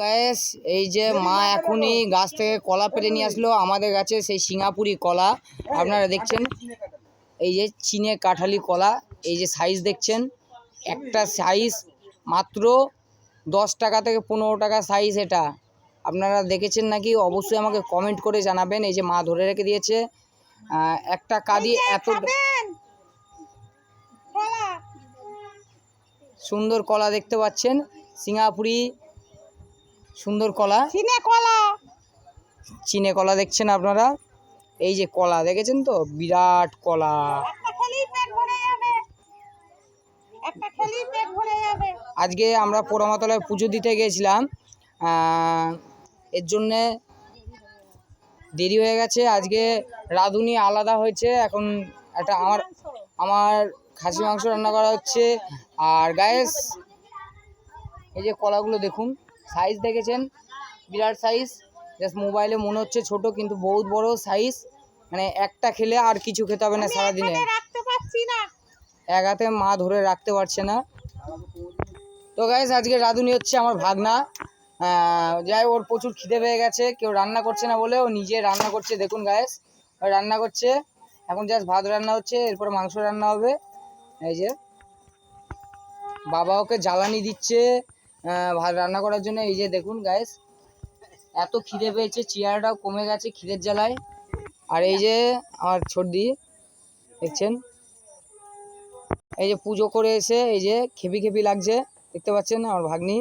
Guys এই যে মা এখনই গাছ থেকে কলা পেরে নিয়ে আসলো। আমাদের গাছে সেই সিঙ্গাপুরি কলা আপনারা দেখছেন? এই যে চীনে কাঁঠালি কলা এই যে সাইজ দেখছেন? একটা সাইজ মাত্র দশ টাকা থেকে পনেরো টাকা সাইজ এটা। আপনারা দেখেছেন নাকি? অবশ্যই আমাকে কমেন্ট করে জানাবেন। এই যে মা ধরে রেখে দিয়েছে। একটা কাদি এত সুন্দর কলা দেখতে পাচ্ছেন। সিঙ্গাপুরি সুন্দর কলা। চিনে কলা। চিনে কলা দেখছেন আপনারা? এই যে কলা দেখেছেন তো? বিরাট কলা। আজকে আমরা পোড়ামাতলায় পুজো দিতে গিয়েছিলাম আহ, এর জন্যে দেরি হয়ে গেছে। আজকে রাঁধুনি আলাদা হয়েছে। এখন একটা আমার আমার খাসি মাংস রান্না করা হচ্ছে। আর গায়েস এই যে কলাগুলো দেখুন। সাইজ দেখেছেন? বিরাট সাইজ। জাস্ট মোবাইলে মনে হচ্ছে ছোট কিন্তু বহুত বড় সাইজ। মানে একটা খেলে আর কিছু খেতে হবে না সারাদিনে। এক হাতে মা ধরে রাখতে পারছে না। তো গাইস আজকে রাঁধুনি হচ্ছে আমার ভাগনা। যাই ওর প্রচুর খিদে পেয়ে গেছে। কেউ রান্না করছে না বলে ও নিজে রান্না করছে। দেখুন গায়েস ও রান্না করছে। এখন জাস্ট ভাত রান্না হচ্ছে এরপর মাংস রান্না হবে। এই যে বাবা ওকে জ্বালানি দিচ্ছে। ভাত রান্না করার জন্য এই যে দেখুন গ্যাস এত খিদে পেয়েছে চেয়ারটাও কমে গেছে খিদের জ্বালায়। আর এই যে আমার ছর্দি, দেখছেন? এই যে পুজো করে এসে এই যে খেপি খেপি লাগছে, দেখতে পাচ্ছেন আমার ভাগ্নি।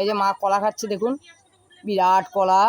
এই যে মা কলা খাচ্ছে, দেখুন। বিরাট কলা।